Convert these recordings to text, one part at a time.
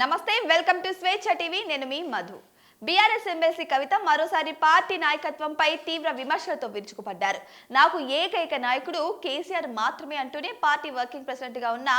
నమస్తే welcome to Swecha TV. నేను మీ మధు. బీఆర్ఎస్ ఎమ్మెల్సీ కవిత మరోసారి పార్టీ నాయకత్వంపై తీవ్ర విమర్శలతో విరుచుకుపడ్డారు. నాకు ఏకైక నాయకుడు కేసీఆర్ మాత్రమే అంటూనే పార్టీ వర్కింగ్ ప్రెసిడెంట్గా ఉన్న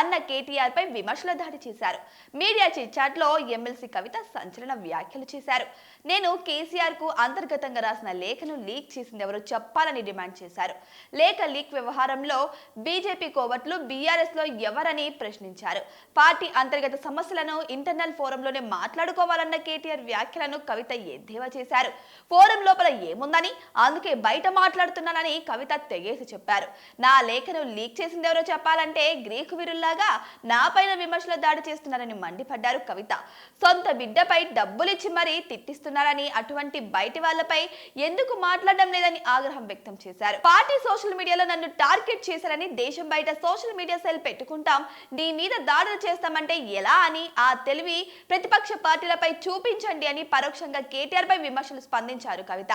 అన్న కేటీఆర్ పై విమర్శల దాడి చేశారు. మీడియా చిట్చాట్లో ఎమ్మెల్సీ కవిత సంచలన వ్యాఖ్యలు చేశారు. నేను కేసీఆర్కు అంతర్గతంగా రాసిన లేఖను లీక్ చేసింది ఎవరో చెప్పాలని డిమాండ్ చేశారు. లేఖ లీక్ వ్యవహారంలో బీజేపీ కోవట్లు బీఆర్ఎస్లో ఎవరని ప్రశ్నించారు. పార్టీ అంతర్గత సమస్యలను ఇంటర్నల్ ఫోరంలోనే మాట్లాడుకోవాలన్న కేటీఆర్ వ్యాఖ్య వ్యాఖ్యలను కవిత ఎద్దేవా చేశారు? ఫోరం లోపల ఏముందని? అందుకే బయట మాట్లాడుతున్నానని కవిత తెగేసి చెప్పారు. నా లేఖను లీక్ చేసింది ఎవరో చెప్పాలంటే గ్రీకు వీరుల్లాగా నా పైన విమర్శల దాడి చేస్తున్నారని మండిపడ్డారు కవిత. సొంత బిడ్డపై డబ్బులిచ్చి మరీ తిట్టిస్తున్నారని అటువంటి బయటి వాళ్ళపై ఎందుకు మాట్లాడడం లేదని ఆగ్రహం వ్యక్తం చేశారు. పార్టీ సోషల్ మీడియాలో నన్ను టార్గెట్ చేశారని దేశం బయట సోషల్ మీడియా సెల్ పెట్టుకుంటాం. నీ మీద దాడులు చేస్తామంటే ఎలా అని ఆ తెలివి ప్రతిపక్ష పార్టీలపై చూపించండి అని పరోక్షంగా కేటీఆర్ పై విమర్శలు స్పందించారు కవిత.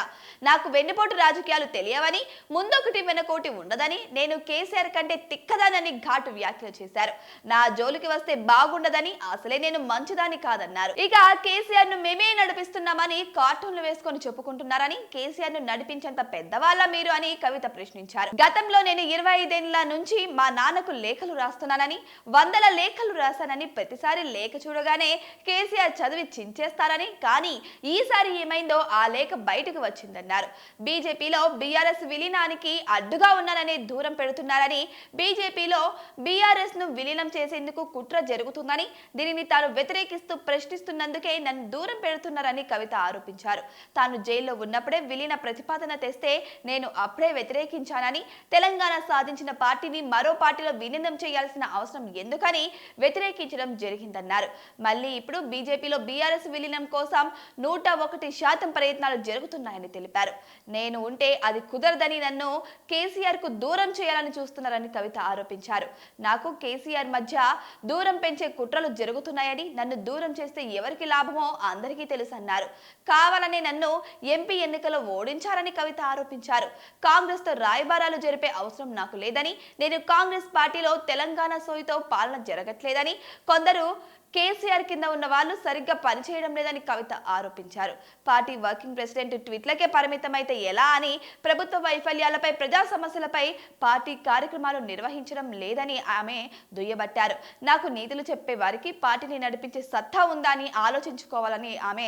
నాకు వెన్నుపోటు రాజకీయాలు తెలియవని ముందొకటి వెనకోటి ఉండదని నేను కేసీఆర్ కంటే తిక్కదానని ఘాటు వ్యాఖ్యలు చేశారు. నా జోలికి వస్తే బాగుండదని అసలే నేను మంచిదాని కాదన్నారు. ఇక కేసీఆర్ను మేమే నడిపిస్తున్నామని కార్టూన్లు వేసుకొని చెప్పుకుంటున్నారని కేసీఆర్ను నడిపించేంత పెద్దవాళ్ళ మీరు అని కవిత ప్రశ్నించారు. గతంలో నేను ఇరవై ఐదేళ్ళ నుంచి మా నాన్నకు లేఖలు రాస్తున్నానని వందల లేఖలు రాశానని ప్రతిసారి లేఖ చూడగానే కేసీఆర్ చదివి చించేస్తారని కానీ ఈసారి ఏమైందో ఆ లేఖ బయటకు వచ్చిందన్నారు. బీజేపీలో బీఆర్ఎస్ విలీనానికి అడ్డుగా ఉన్నానని దూరం పెడుతున్నారని బీజేపీలో బీఆర్ఎస్ను విలీనం చేసేందుకు కుట్ర జరుగుతుందని దీనిని తాను వ్యతిరేకిస్తూ ప్రశ్నిస్తున్నందుకే నన్ను దూరం పెడుతున్నారని కవిత ఆరోపించారు. తాను జైల్లో ఉన్నప్పుడే విలీన ప్రతిపాదన తెస్తే నేను అప్పుడే వ్యతిరేకించానని తెలంగాణ సాధించిన పార్టీని మరో పార్టీలో విలీనం చేయాల్సిన అవసరం ఎందుకని వ్యతిరేకించడం జరిగిందన్నారు. మళ్ళీ ఇప్పుడు బీజేపీలో బీఆర్ఎస్ విలీనం కోసం నూట ఒకటి శాతం ప్రయత్నాలు జరుగుతున్నాయని తెలిపారు. నేను ఉంటే అది కుదరదని నన్ను కేసీఆర్కు దూరం చేయాలని చూస్తున్నారని కవిత ఆరోపించారు. నాకు కేసీఆర్ మధ్య దూరం పెంచే కుట్రలు జరుగుతున్నాయని నన్ను దూరం చేస్తే ఎవరికి లాభమో అందరికీ తెలుసన్నారు. కావాలని నన్ను ఎంపీ ఎన్నికలో ఓడించారని కవిత ఆరోపించారు. కాంగ్రెస్తో రాయబారాలు జరిపే అవసరం నాకు లేదని నేను కాంగ్రెస్ పార్టీలో తెలంగాణ సోయితో పాలన జరగట్లేదని కొందరు కేసీఆర్ కింద ఉన్న వాళ్ళు సరిగ్గా పనిచేయడం లేదని కవిత ఆరోపించారు. పార్టీ వర్కింగ్ ప్రెసిడెంట్ ట్వీట్లకే పరిమితమైతే ఎలా అని ప్రభుత్వ వైఫల్యాలపై ప్రజా సమస్యలపై పార్టీ కార్యక్రమాలు నిర్వహించడం లేదని ఆమె దుయ్యబట్టారు. నాకు నీతులు చెప్పే వారికి పార్టీని నడిపించే సత్తా ఉందా అని ఆలోచించుకోవాలని ఆమె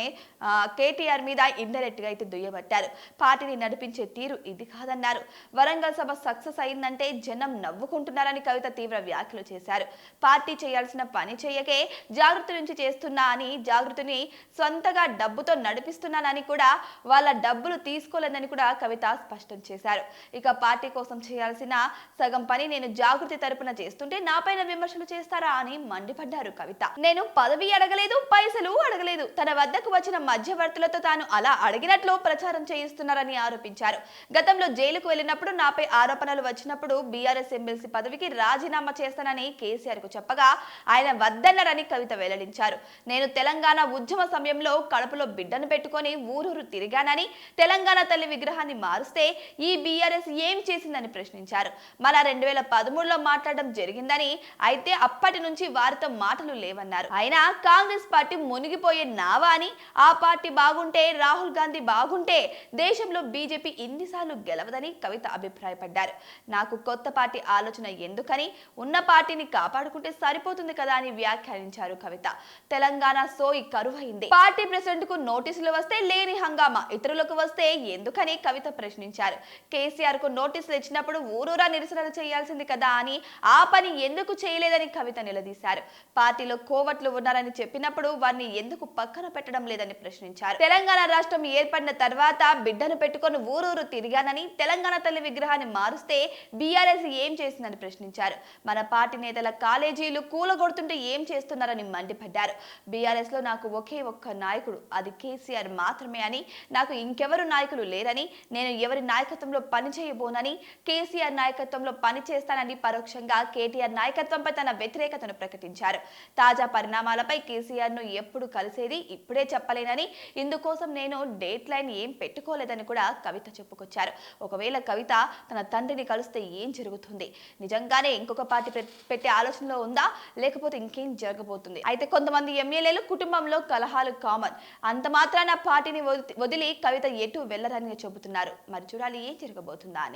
కేటీఆర్ మీద ఇండైరెక్ట్గా అయితే దుయ్యబట్టారు. పార్టీని నడిపించే తీరు ఇది కాదన్నారు. వరంగల్ సభ సక్సెస్ అయిందంటే జనం నవ్వుకుంటున్నారని కవిత తీవ్ర వ్యాఖ్యలు చేశారు. పార్టీ చేయాల్సిన పని చేయకే జాగృతి నుంచి చేస్తున్నా అని జాగృతిని సొంతగా డబ్బుతో నడిపిస్తున్నానని కూడా వాళ్ళ డబ్బులు తీసుకోలేదని కూడా కవిత స్పష్టం చేశారు. ఇక పార్టీ కోసం చేయాల్సిన సగం పని నేను జాగృతి తరపున చేస్తుంటే నాపైన విమర్శలు చేస్తారా అని మండిపడ్డారు కవిత. నేను పదవి అడగలేదు పైసలు అడగలేదు. తన వద్దకు వచ్చిన మధ్యవర్తులతో తాను అలా అడిగినట్లు ప్రచారం చేయిస్తున్నారని ఆరోపించారు. గతంలో జైలుకు వెళ్ళినప్పుడు నాపై ఆరోపణలు వచ్చినప్పుడు బీఆర్ఎస్ ఎమ్మెల్సీ పదవికి రాజీనామా చేస్తానని కేసీఆర్కు చెప్పగా ఆయన వద్దన్నారని కవిత వెల్లడించారు. నేను తెలంగాణ ఉద్యమ సమయంలో కడపలో బిడ్డను పెట్టుకొని ఊరూరు తిరిగానని తెలంగాణ తల్లి విగ్రహాన్ని మారుస్తే ఈ బీఆర్ఎస్ ఏం చేసిందని ప్రశ్నించారు. మన రెండు వేల పదమూడులో మాట్లాడడం జరిగిందని అయితే అప్పటి నుంచి వారితో మాటలు లేవన్నారు. అయినా కాంగ్రెస్ పార్టీ మునిగిపోయే నావా అని ఆ పార్టీ బాగుంటే రాహుల్ గాంధీ బాగుంటే దేశంలో బీజేపీ ఇన్నిసార్లు గెలవదని కవిత అభిప్రాయపడ్డారు. నాకు కొత్త పార్టీ ఆలోచన ఎందుకని ఉన్న పార్టీని కాపాడుకుంటే సరిపోతుంది కదా అని వ్యాఖ్యానించారు. కవిత. తెలంగాణ సోయి కరువైంది. పార్టీ ప్రెసిడెంట్కు నోటీసులు వస్తే లేని హంగామా. ఇతరులకు వస్తే ఎందుకని కవిత ప్రశ్నించారు. కేసీఆర్కు నోటీసులు ఇచ్చినప్పుడు ఊరూరా నిరసనలు చేయాల్సింది కదా అని ఆ పని ఎందుకు చేయలేదని కవిత నిలదీశారు. పార్టీలో కోవట్లు ఉన్నారని చెప్పినప్పుడు వారిని ఎందుకు పక్కన పెట్టడం లేదని ప్రశ్నించారు. తెలంగాణ రాష్ట్రం ఏర్పడిన తర్వాత బిడ్డను పెట్టుకొని ఊరూరు తిరిగానని తెలంగాణ తల్లి విగ్రహాన్ని మారుస్తే బీఆర్ఎస్ ఏం చేసిందని ప్రశ్నించారు. మన పార్టీ నేతల కాలేజీలు కూలగొడుతుంటే ఏం చేస్తున్నారని మండిపడ్డారు. బీఆర్ఎస్లో నాకు ఒకే ఒక్క నాయకుడు అది కేసీఆర్ మాత్రమే అని. నాకు ఇంకెవరు నాయకులు లేరని నేను ఎవరి నాయకత్వంలో పని చేయబోనని కేసీఆర్ నాయకత్వంలో పని చేస్తానని పరోక్షంగా కేటీఆర్ నాయకత్వంపై తన వ్యతిరేకతను ప్రకటించారు. తాజా పరిణామాలపై కేసీఆర్ను ఎప్పుడు కలిసేది ఇప్పుడే చెప్పలేనని ఇందుకోసం నేను డేట్ లైన్ ఏం పెట్టుకోలేదని కూడా కవిత చెప్పుకొచ్చారు. ఒకవేళ కవిత తన తండ్రిని కలిస్తే ఏం జరుగుతుంది? నిజంగానే ఇంకొక పార్టీ పెట్టే ఆలోచనలో ఉందా? లేకపోతే ఇంకేం జరగబోతుంది? అవుతుంది అయితే కొంతమంది ఎమ్మెల్యేలు కుటుంబంలో కలహాలు కామన్. అంత మాత్రాన పార్టీని వదిలి కవిత ఎటు వెళ్ళరని చెబుతున్నారు. మరి చూడాలి ఏం జరగబోతుందా అని.